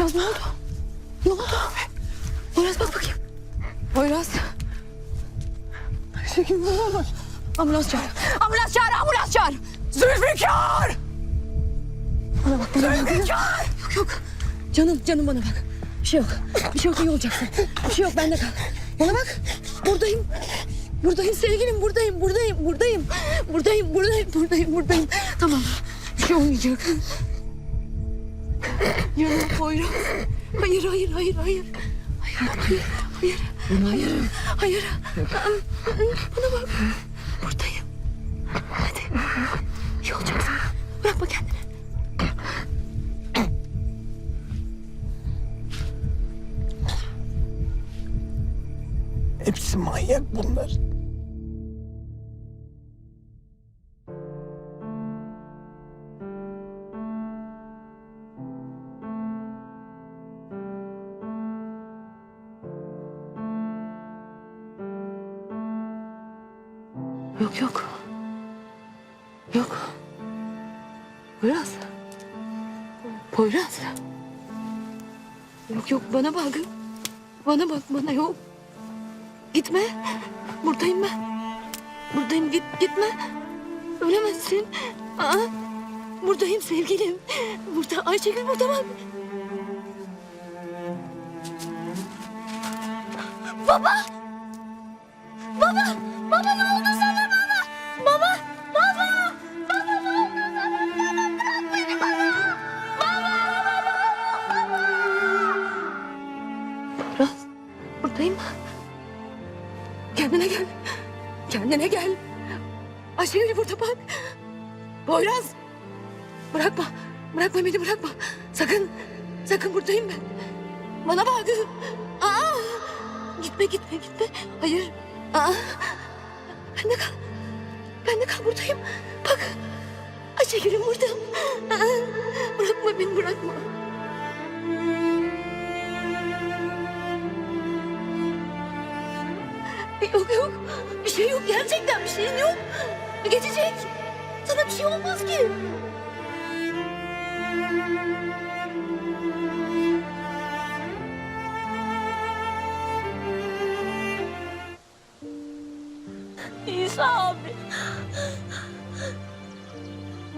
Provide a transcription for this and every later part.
Poyraz ne oldu? Ne oldu? Poyraz bak bakayım. Poyraz. Ayşegül ne olur? Ambulans çağır. Ambulans çağır, ambulans çağır. Zülfikar! Bana bak, bana bak. Zülfikar! Yok yok. Canım, canım bana bak. Bir şey yok. Bir şey yok, iyi olacaksın. Bir şey yok, bende kal. Bana bak. Buradayım. Buradayım sevgilim, buradayım, buradayım, buradayım. Buradayım, buradayım, buradayım, buradayım. Tamam. Bir şey olmayacak. Ya Poyraz. Hayır, hayır, hayır, hayır. Hayır, hayır, hayır. Hayır, hayır. Bana bak. Buradayım. Hadi. İyi olacaksın. Bırakma kendini. Hepsi manyak bunlar. Yok yok. Yok. Poyraz. Poyraz. Yok yok bana bak. Bana bak bana yok. Gitme. Buradayım ben. Buradayım git gitme. Ölemezsin. Aa, buradayım sevgilim. Burada Ayşegül burada bak. Baba. Baba. Baba ne Kendine gel. Kendine gel. Ayşegül burada bak. Poyraz. Bırakma. Bırakma beni bırakma. Sakın. Sakın buradayım ben. Bana bak. Aa. Gitme gitme gitme. Hayır. Aa. Ben de kal. Ben de kal buradayım. Bak. Ayşegül'üm burada. Aa. Bırakma beni bırakma. Yok yok. Bir şey yok. Gerçekten bir şeyin yok. Geçecek. Sana bir şey olmaz ki. İsa abi.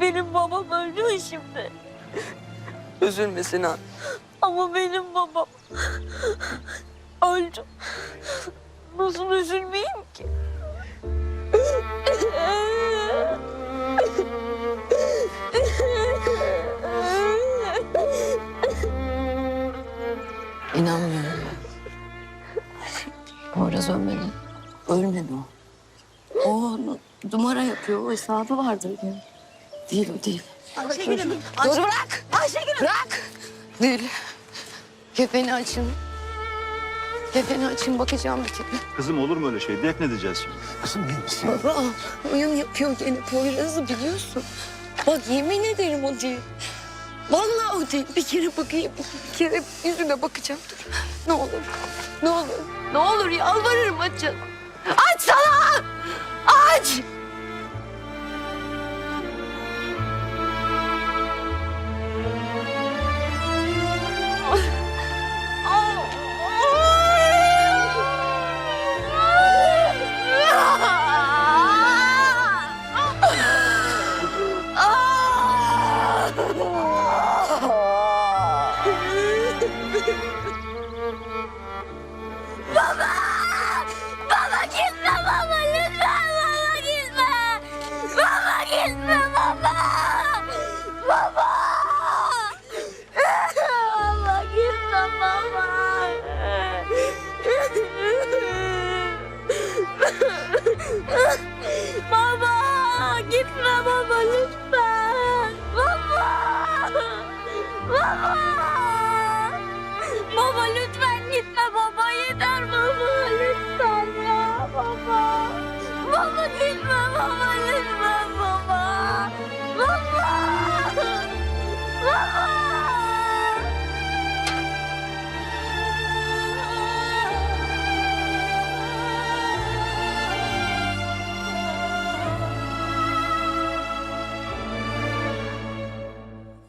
Benim babam öldü şimdi? Üzülme Sinan. Ama benim babam öldü. Nasıl üzülmeyeyim ki? İnanmıyorum ben. Poyraz ölmedi. Ölmedi o. O numara yapıyor. O hesabı vardır. Yani. Değil o değil. Ayşegül'üm. Dur bırak. Ayşegül'üm. Bırak. Değil. Kefeni açın. Kefeni açın bakacağım bir kere. Kızım olur mu öyle şey? Defnedeceğiz şimdi. Kızım iyi misin? Baba oyun yapıyor gene Poyraz'ı biliyorsun. Bak yemin ederim o değil. Vallahi o değil. Bir kere bakayım. Bir kere yüzüne bakacağım. Dur. Ne olur. Ne olur. Ne olur yalvarırım açın. Aç sana! Aç! Baba Baba gitme baba lütfen. Baba. Baba. Baba lütfen gitme baba yeter baba lütfen ya baba. Baba gitme baba lütfen.